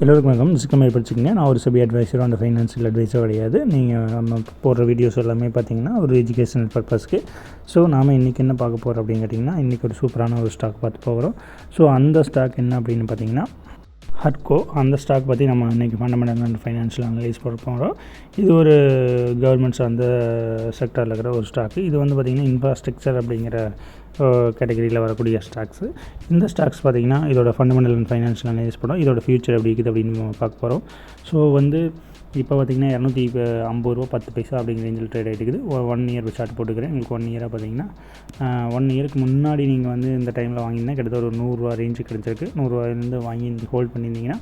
எல்லோருக்கும் வணக்கம். சிக்கமாக படிச்சுக்கங்க. நான் ஒரு சபி அட்வைஸரோ அந்த ஃபைனான்சியல் அட்வைஸோ கிடையாது. நீங்கள் நம்ம போடுற வீடியோஸ் எல்லாமே பார்த்தீங்கன்னா ஒரு எஜுகேஷனல் பர்பஸ்க்கு ஸோ நாம் இன்றைக்கி என்ன பார்க்க போகிறோம் அப்படின்னு கேட்டிங்கன்னா இன்றைக்கி ஒரு சூப்பரான ஒரு ஸ்டாக் பார்த்து போகிறோம் ஸோ அந்த ஸ்டாக் என்ன அப்படின்னு பார்த்தீங்கன்னா ஹட்கோ அந்த ஸ்டாக் பற்றி நம்ம இன்றைக்கி ஃபண்டமெண்டல் அண்ட் ஃபைனான்ஷியல் அனலைஸ் போட போகிறோம் இது ஒரு கவர்மெண்ட்ஸ் அந்த செக்டரில் இருக்கிற ஒரு ஸ்டாக்கு இது வந்து பார்த்திங்கன்னா இன்ஃப்ராஸ்ட்ரக்சர் அப்படிங்கிற கேட்டகரியில் வரக்கூடிய ஸ்டாக்ஸு. இந்த ஸ்டாக்ஸ் பார்த்திங்கன்னா இதோட ஃபண்டமெண்டல் அண்ட் ஃபைனான்ஷியல் அனலைஸ் படம் இதோட ஃபியூச்சர் எப்படி இருக்குது அப்படின்னு நம்ம பார்க்க போகிறோம் ஸோ வந்து இப்போ பார்த்திங்கன்னா இரநூத்தி ஐம்பது ரூபா பத்து பைசா அப்படிங்கிற ரேஞ்சில் ட்ரேட் ஆகிட்டு இருக்குது. ஒன் இயர் ஸ்டார்ட் போட்டுக்கிறேன். உங்களுக்கு ஒன் இயராக பார்த்தீங்கன்னா ஒன் இயருக்கு முன்னாடி நீங்கள் வந்து இந்த டைமில் வாங்கியிருந்தால் கிட்டத்தட்ட ஒரு நூறுரூவா ரேஞ்சு கிடச்சிருக்கு. நூறுரூவாயிலேருந்து வாங்கி ஹோல்ட் பண்ணியிருந்தீங்கன்னா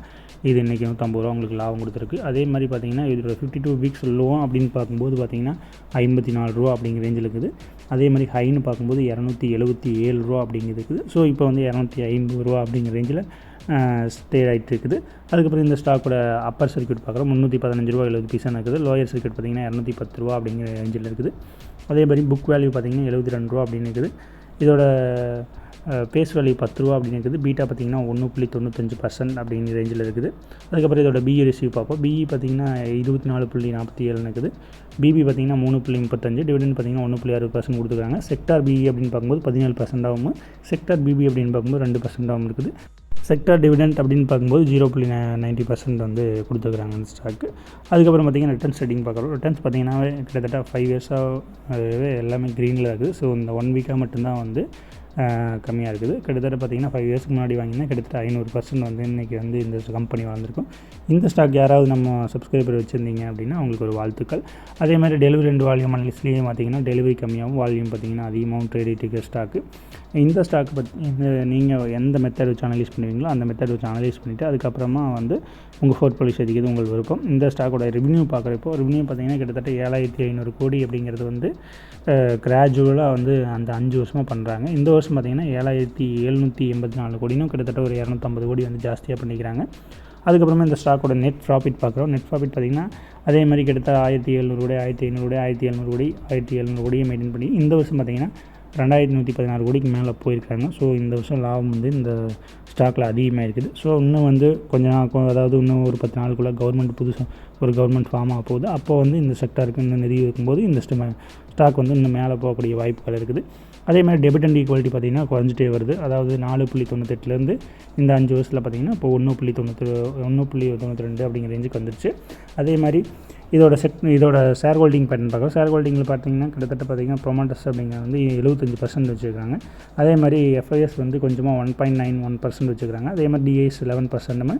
இது இன்றைக்கி நூற்றம்பது ரூபா உங்களுக்கு லாபம் கொடுத்துருக்கு. அதே மாதிரி பார்த்தீங்கன்னா இதோட ஃபிஃப்டி டூ வீக்ஸ் லோவும் அப்படின்னு பார்க்கும்போது பார்த்தீங்கன்னா ஐம்பத்தி நாலு ரூபா அப்படிங்கிற ரேஞ்சில் இருக்குது. அதே மாதிரி ஹைன்னு பார்க்கும்போது இரநூத்தி எழுபத்தி ஏழு ரூபா அப்படிங்கிறது இருக்குது. ஸோ இப்போ வந்து இரநூத்தி ஐம்பது ரூபா அப்படிங்கிற ரேஞ்சில் ஸ்டே ஆகிட்டு இருக்குது. அதுக்கப்புறம் இந்த ஸ்டாக்கோட அப்பர் சர்க்கியூட் பார்க்குறோம். முந்நூற்றி பதினஞ்சு ரூபா எழுபது பைசா இருக்குது. லோயர் சர்க்கியூட் பார்த்திங்கன்னா இரநூத்தி பத்து ரூபா அப்படிங்கிற ரேஞ்சில் இருக்குது. அதே மாதிரி புக் வேல்யூ பார்த்திங்கன்னா எழுபத்தி ரெண்டு ரூபா அப்படின்னு இருக்குது. இதோட பேஸ் வேல்யூ பத்து ரூபா அப்படின்னு இருக்குது. பீட்டா பார்த்திங்கன்னா ஒன்று புள்ளி தொண்ணூத்தஞ்சு பர்சன்ட் அப்படிங்கிற ரேஞ்சில் இருக்குது. அதுக்கப்புறம் இதோட பிஇ ரிசீவ் பார்ப்போம். பிஇ பார்த்திங்கன்னா இருபத்தி நாலு புள்ளி நாற்பத்தி ஏழு இருக்குது பிபி பார்த்திங்கன்னா மூணு புள்ளி முப்பத்தஞ்சு டிவிடன் பார்த்திங்கன்னா ஒன்று புள்ளி அறுபது பர்சன்ட் கொடுத்துருக்காங்க. செக்டார் பிஇ அப்படின்னு பார்க்கும்போது பதினேழு பர்சன்டாகவும் செக்டார் பிபி அப்படின்னு பார்க்கும்போது ரெண்டு பர்சன்டாகவும் இருக்குது. செக்டார் டிவிடெண்ட் அப்படின்னு பார்க்கும்போது ஜீரோ புள்ளி நைன்ட்டி பர்சன்ட் வந்து கொடுத்துருக்குறாங்க அந்த ஸ்டாக்கு அதுக்கப்புறம் பார்த்திங்கன்னா ரிட்டர்ன்ஸ் ரெட்டிங் பார்க்குறோம். ரிட்டர்ன்ஸ் பார்த்திங்கன்னா கிட்டத்தட்ட ஃபைவ் இயர்ஸாக எல்லாமே க்ரீனில் இருக்குது. ஸோ இந்த ஒன் வீக்காக மட்டும்தான் வந்து கம்மியாக இருக்குது. கிட்டத்தட்ட பார்த்திங்கன்னா ஃபைவ் இயர்ஸ்க்கு முன்னாடி வாங்கினா கிட்டத்தட்ட ஐநூறு பர்சன்ட் வந்து இன்றைக்கி வந்து இந்த கம்பெனி வளர்ந்துருக்கும் இந்த ஸ்டாக் யாராவது நம்ம சப்ஸ்கிரைபர் வச்சுருந்தீங்க அப்படின்னா அவங்களுக்கு ஒரு வாழ்த்துக்கள். அதே மாதிரி டெலிவரி ரெண்டு வால்யூம் அனலிஸ்ட்லேயும் பார்த்திங்கன்னா டெலிவரி கம்மியாகவும் வால்யூம் பார்த்திங்கன்னா அதிகமாகவும் ட்ரேட் இருக்கிற ஸ்டாக்கு இந்த ஸ்டாக் பற்றி நீங்கள் எந்த மெத்தட் வச்சு அனலைஸ் பண்ணுவீங்களோ அந்த மெத்தட் வச்சு அனலைஸ் பண்ணிவிட்டு அதுக்கப்புறமா வந்து உங்கள் போர்ட்ஃபோலியோ அதிகது உங்கள் விருப்பம். இந்த ஸ்டாக்கோட ரெவன்யூ பார்க்குறப்போ ரெவன்யூ பார்த்திங்கன்னா கிட்டத்தட்ட ஏழாயிரத்தி ஐநூறு கோடி அப்படிங்கிறது வந்து கிராஜுவலாக வந்து அந்த அஞ்சு வருஷமாக பண்ணுறாங்க இந்த வருஷம் பார்த்திங்கன்னா ஏழாயிரத்தி எழுநூற்றி எண்பத்தி நாலு கோடினும் கிட்டத்தட்ட ஒரு இரநூத்தம்பது கோடி வந்து ஜாஸ்தியாக பண்ணிக்கிறாங்க. அதுக்கப்புறமா இந்த ஸ்டாக்கோட நெட் ப்ராஃபிட் பார்க்குறோம். நெட் ப்ராஃபிட் பார்த்திங்கன்னா அதே மாதிரி கிட்டத்தட்ட ஆயிரத்தி எழுநூறு கோடி ஆயிரத்தி ஐநூறு கோடி ஆயிரத்தி எழுநூறு கோடி ஆயிரத்தி எழுநூறு கோடியை மெயின்டைன் பண்ணி இந்த வருஷம் பார்த்திங்கன்னா ரெண்டாயிரத்தி நூற்றி பதினாறு கோடிக்கு மேலே போயிருக்காங்க. ஸோ இந்த வருஷம் லாபம் வந்து இந்த ஸ்டாக்கில் அதிகமாக இருக்குது ஸோ இன்னும் வந்து கொஞ்ச நாள் அதாவது இன்னும் ஒரு பத்து நாளுக்குள்ளே கவர்மெண்ட் புதுசாக ஒரு கவர்மெண்ட் ஃபார்ம் ஆக போகுது. அப்போ வந்து இந்த செக்டருக்கு இன்னும் நிதி இருக்கும்போது இந்த ஸ்டாக் வந்து இன்னும் மேலே போகக்கூடிய வாய்ப்புகள் இருக்குது. அதே மாதிரி டெபிட் அண்ட் ஈக்குவாலிட்டி பார்த்திங்கன்னா குறைஞ்சிட்டே வருது. அதாவது நாலு புள்ளி தொண்ணூத்தெட்டுலேருந்து இந்த அஞ்சு வருஷத்தில் பார்த்திங்கன்னா இப்போ ஒன்று புள்ளி தொண்ணூற்றி ஒன்று புள்ளி தொண்ணூற்றி ரெண்டு அப்படிங்கிற ரேஞ்சுக்கு வந்துருச்சு. அதே மாதிரி இதோட செக் இதோட ஷேர் ஹோல்டிங் பேட்டர்ன் பார்க்கலாம் ஷேர் ஹோல்டிங்கில் பார்த்தீங்கன்னா கிட்டத்தட்ட பார்த்திங்கன்னா ப்ரொமோட்டர்ஸ் அப்படிங்கிற வந்து எழுபத்தஞ்சு பர்சன்ட் வச்சுருக்காங்க. அதே மாதிரி எஃப்ஐஎஸ் வந்து கொஞ்சமாக one point nine one percent வச்சுக்கிறாங்க. அதே மாதிரி டிஏஎஸ் லெவன் பர்சன்ட்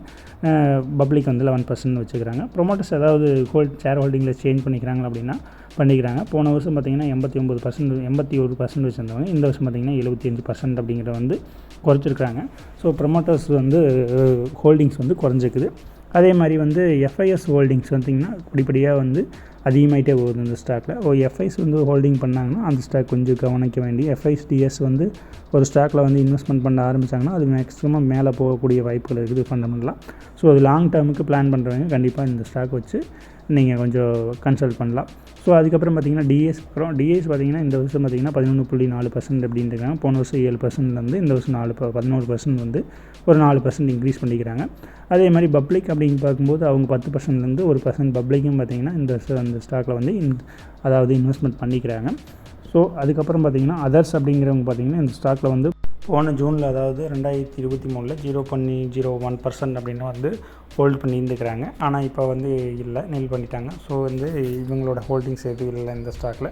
பப்ளிக் வந்து லெவன் பர்சன்ட் வச்சுக்கிறாங்க. ப்ரொமோட்டர்ஸ் ஏதாவது ஹோல்ட் ஷேர் ஹோல்டிங்கில் சேஞ்ச் பண்ணிக்கிறாங்க அப்படின்னா பண்ணிக்கிறாங்க. போன வருஷம் பார்த்திங்கன்னா எண்பத்தி ஒம்பது பர்சன்ட் எண்பத்தி ஒரு பர்சன்ட் வச்சுருந்தவங்க. இந்த வருஷம் பார்த்திங்கன்னா எழுபத்தி அஞ்சு பர்சன்ட் அப்படிங்கிற வந்து குறைச்சிருக்காங்க ஸோ ப்ரொமோட்டர்ஸ் வந்து ஹோல்டிங்ஸ் வந்து குறைஞ்சிக்குது அதே மாதிரி வந்து எஃப்ஐஎஸ் ஹோல்டிங்ஸ் பார்த்திங்கன்னா படிப்படியாக வந்து அதிகமாகிட்டே போகுது இந்த ஸ்டாக்கில் ஓ எஃப்ஐஸ் வந்து ஹோல்டிங் பண்ணாங்கன்னா அந்த ஸ்டாக் கொஞ்சம் கவனிக்க வேண்டிய எஃப்ஐஸ் டிஎஸ் வந்து ஒரு ஸ்டாக்கில் வந்து இன்வெஸ்ட்மெண்ட் பண்ண ஆரம்பித்தாங்கன்னா அது மேக்ஸிமம் மேலே போகக்கூடிய வாய்ப்புகள் இருக்குது ஃபண்டமெண்டலாக ஸோ அது லாங் டேர்முக்கு பிளான் பண்ணுறவங்க கண்டிப்பாக இந்த ஸ்டாக் வச்சு நீங்கள் கொஞ்சம் கன்சல்ட் பண்ணலாம். ஸோ அதுக்கப்புறம் பார்த்தீங்கன்னா டிஎஸ் அப்புறம் டிஎஸ் பார்த்தீங்கன்னா இந்த வருஷம் பார்த்தீங்கன்னா பதினொன்று புள்ளி நாலு பர்சன்ட் அப்படின்ட்டுருக்காங்க போன வருஷம் ஏழு பர்சன்ட்லேருந்து இந்த வருஷம் நாலு பதினோரு பர்சன்ட் வந்து ஒரு நாலு பர்சன்ட் இன்க்ரீஸ் பண்ணிக்கிறாங்க. அதே மாதிரி பப்ளிக் அப்படின்னு பார்க்கும்போது அவங்க பத்து பர்சன்ட்லேருந்து ஒரு பர்சன்ட் பப்ளிக்கும் பார்த்தீங்கன்னா இந்த அந்த ஸ்டாக்கில் வந்து அதாவது இன்வெஸ்ட்மெண்ட் பண்ணிக்கிறாங்க. ஸோ அதுக்கப்புறம் பார்த்தீங்கன்னா அதர்ஸ் அப்படிங்கிறவங்க பார்த்தீங்கன்னா இந்த ஸ்டாக்கில் வந்து போன ஜூனில் அதாவது ரெண்டாயிரத்தி இருபத்தி மூணில் ஜீரோ பண்ணி ஜீரோ ஒன் பர்சன்ட் அப்படின்னு வந்து ஹோல்ட் பண்ணியிருந்துக்கிறாங்க. ஆனால் இப்போ வந்து இல்லை நெல் பண்ணிட்டாங்க. ஸோ வந்து இவங்களோட ஹோல்டிங்ஸ் எதுவும் இல்லை இந்த ஸ்டாக்கில்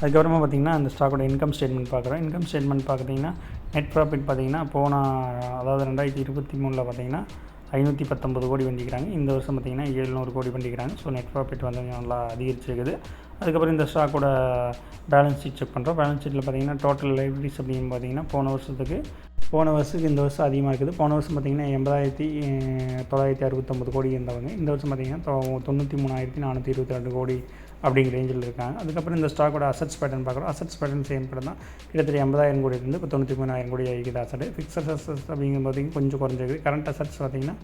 அதுக்கப்புறமா பார்த்திங்கன்னா அந்த ஸ்டாக்கோட இன்கம் ஸ்டேட்மெண்ட் பார்க்குறோம். இன்கம் ஸ்டேட்மெண்ட் பார்க்குறீங்கன்னா நெட் ப்ராஃபிட் பார்த்திங்கன்னா போன அதாவது ரெண்டாயிரத்தி இருபத்தி மூணில் பார்த்திங்கன்னா ஐநூற்றி பத்தொம்பது கோடி பண்ணிக்கிறாங்க இந்த வருஷம் பார்த்திங்கன்னா எழுநூறு கோடி பண்ணிக்கிறாங்க ஸோ நெட் ப்ராஃபிட் வந்து நல்லா அதிகரிச்சிருக்குது. அதுக்கப்புறம் இந்த ஸ்டாக்கோட பேலன்ஸ் ஷீட் செக் பண்ணுறோம் பேலன்ஸ் ஷீட்டில் பார்த்தீங்கன்னா டோட்டல் லைப்ரரிஸ் அப்படின்னு பார்த்தீங்கன்னா போன வருஷத்துக்கு போன வருஷத்துக்கு இந்த வருஷம் அதிகமாக இருக்குது. போன வருஷம் பார்த்திங்கன்னா எண்பதாயிரத்தி தொள்ளாயிரத்தி அறுபத்தொம்பது கோடி இருந்தவங்க இந்த வருஷம் பார்த்திங்கன்னா தொண்ணூற்றி மூணாயிரத்தி நானூற்றி இருபத்தி ரெண்டு கோடி அப்படிங்கிற ரேஞ்சில் இருக்காங்க. அதுக்கப்புறம் இந்த ஸ்டாக்கோட அசட்ஸ் பேட்டர்ன் பார்க்குறோம். அசட்ஸ் பேட்டர்ன் சேம் பேட்டர் தான். கிட்டத்தட்ட எண்பதாயிரம் கோடி இருந்து இப்போ தொண்ணூற்றி மூணாயிரம் கோடி ஆகிக்குது அசட் ஃபிக்ஸட் அசட்ஸ் அப்படிங்கும் பார்த்திங்கன்னா கொஞ்சம் குறைஞ்சிருக்குது. கரண்ட் அசட்ஸ் பார்த்திங்கன்னா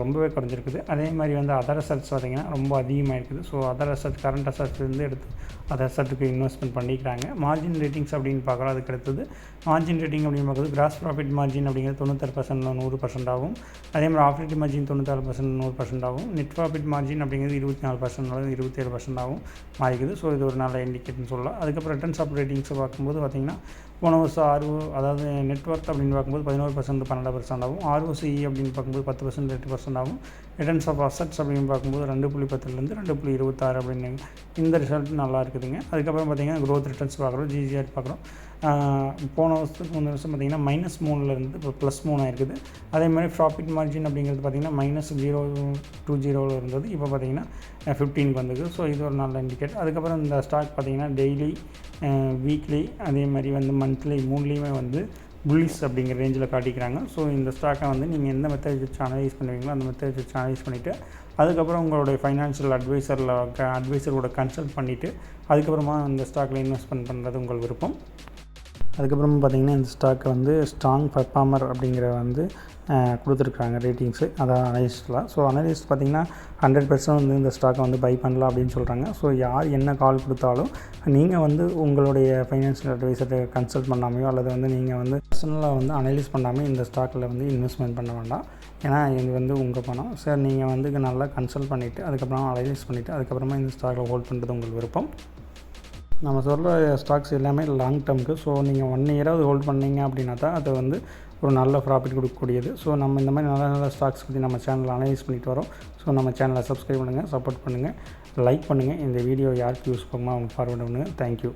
ரொம்பவே குறைஞ்சிருக்குது. அதே மாதிரி வந்து அதர் அசட்ஸ் பார்த்திங்கன்னா ரொம்ப அதிகமாக இருக்குது. ஸோ அதர் அசட் கரண்ட் அசட்ஸ்லேருந்து எடுத்து அதர் அசட்டுக்கு இன்வெஸ்ட்மெண்ட் பண்ணிக்கிறாங்க. மார்ஜின் ரேட்டிங்ஸ் அப்படின்னு பார்க்குறோம். அதுக்கு அடுத்தது மார்ஜின் ரேட்டிங் அப்படின்னு பார்க்குறது. கிராஸ் ப்ராஃபிட் மார்ஜின் அப்படிங்கிறது தொண்ணூத்தாறு பர்சன்ட் நூறு பர்சன்ட் ஆகும். அதே மாதிரி ஆப்ரேட்டிவ் மார்ஜின் தொண்ணூத்தாறு பர்சன்ட் நூறு பர்சன்ட் ஆகும். நெட் ப்ராஃபிட் மார்ஜின் அப்படிங்கிறது இருபத்தி நாலு பர்சன்ட் இருபத்தேழு பர்சன்ட் ஆகும். மாறிக்குது. ஸோ இது ஒரு நல்ல இண்டிகேட்னு சொல்லலாம். அதுக்கப்புறம் ரிட்டர்ன்ஸ் ஆப்ரேட்டிங்ஸை பார்க்கும்போது பார்த்திங்கன்னா போன வருஷம் ஆர்ஓ அதாவது நெட்ஒர்க் அப்படின்னு பார்க்கும்போது பதினோரு பர்சன்ட் பன்னெண்டு பர்சன்ட் ஆகும். ஆர்ஓசிஇ அப்படின்னு பார்க்கும்போது பத்து பர்சன்ட் எட்டு பர்சன்ட் ஆகும். ரிட்டர்ன்ஸ் ஆஃப் அசட்ஸ் அப்படின்னு பார்க்கும்போது ரெண்டு புள்ளி பத்துலேருந்து ரெண்டு புள்ளி இருபத்தாறு அப்படின்னு இந்த ரிசல்ட் நல்லா இருக்குதுங்க. அதுக்கப்புறம் பார்த்திங்கன்னா க்ரோத் ரிட்டர்ன்ஸ் பார்க்குறோம். ஜிஜிஆர் பார்க்குறோம். போன வருஷத்துக்கு முந்தின வருஷம் பார்த்திங்கன்னா மைனஸ் மூணில் இருந்து இப்போ ப்ளஸ் மூணாக இருக்குது அதே மாதிரி ப்ராஃபிட் மார்ஜின் அப்படிங்கிறது பார்த்திங்கன்னா மைனஸ் ஜீரோ டூ ஜீரோவில் இருந்தது. இப்போ பார்த்திங்கன்னா ஃபிஃப்டீனுக்கு வந்தது. ஸோ இது ஒரு நல்ல இண்டிகேட் அதுக்கப்புறம் இந்த ஸ்டாக் பார்த்திங்கன்னா டெய்லி வீக்லி அதே மாதிரி வந்து மந்த்லி மூணுலேயுமே வந்து புல்லிஸ் அப்படிங்கிற ரேஞ்சில் காட்டிக்கிறாங்க. ஸோ இந்த ஸ்டாக்கை வந்து நீங்கள் எந்த மெத்தட் வச்சு அனலைஸ் பண்ணுவீங்களோ அந்த மெத்தட் வச்சு அனலைஸ் பண்ணிவிட்டு அதுக்கப்புறம் உங்களுடைய ஃபைனான்ஷியல் அட்வைசரில் அட்வைசரோட கன்சல்ட் பண்ணிவிட்டு அதுக்கப்புறமா இந்த ஸ்டாக்கில் இன்வெஸ்ட்மெண்ட் பண்ணுறது உங்கள் விருப்பம். அதுக்கப்புறம் பார்த்திங்கன்னா இந்த ஸ்டாக்கை வந்து ஸ்ட்ராங் பர்ஃபார்மர் அப்படிங்கிற வந்து கொடுத்துருக்காங்க ரேட்டிங்ஸு அதான் அனலிஸ்ட்லாம் ஸோ அனலிஸ்ட் பார்த்திங்கன்னா ஹண்ட்ரட் பர்சன்ட் வந்து இந்த ஸ்டாக்கை வந்து பை பண்ணலாம் அப்படின்னு சொல்கிறாங்க ஸோ யார் என்ன கால் கொடுத்தாலும் நீங்கள் வந்து உங்களுடைய ஃபைனான்ஷியல் அட்வைசரை கன்சல்ட் பண்ணாமையோ அல்லது வந்து நீங்கள் வந்து பர்சனலாக வந்து அனலைஸ் பண்ணாமல் இந்த ஸ்டாக்கில் வந்து இன்வெஸ்ட்மெண்ட் பண்ண வேண்டாம். ஏன்னா இது வந்து உங்கள் பணம். சார் நீங்கள் வந்து நல்லா கன்சல்ட் பண்ணிவிட்டு அதுக்கப்புறம் அனலைஸ் பண்ணிவிட்டு அதுக்கப்புறமா இந்த ஸ்டாக்கில் ஹோல்ட் பண்ணுறது உங்கள் விருப்பம். நம்ம சொல்கிற ஸ்டாக்ஸ் எல்லாமே லாங் டேர்முக்கு ஸோ நீங்கள் ஒன் இயராவது ஹோல்ட் பண்ணீங்க அப்படின்னா தான் அது வந்து ஒரு நல்ல ப்ராஃபிட் கொடுக்கக்கூடியது. ஸோ நம்ம இந்த மாதிரி நல்ல நல்ல ஸ்டாக்ஸ் பற்றி நம்ம சேனலில் அனலைஸ் பண்ணிட்டு வரோம். ஸோ நம்ம சேனலை சப்ஸ்கிரைப் பண்ணுங்கள் சப்போர்ட் பண்ணுங்கள் லைக் பண்ணுங்கள் இந்த வீடியோ யாருக்கு யூஸ் பண்ணுமோ அவங்க ஃபார்வர்ட் பண்ணுங்கள் தேங்க்யூ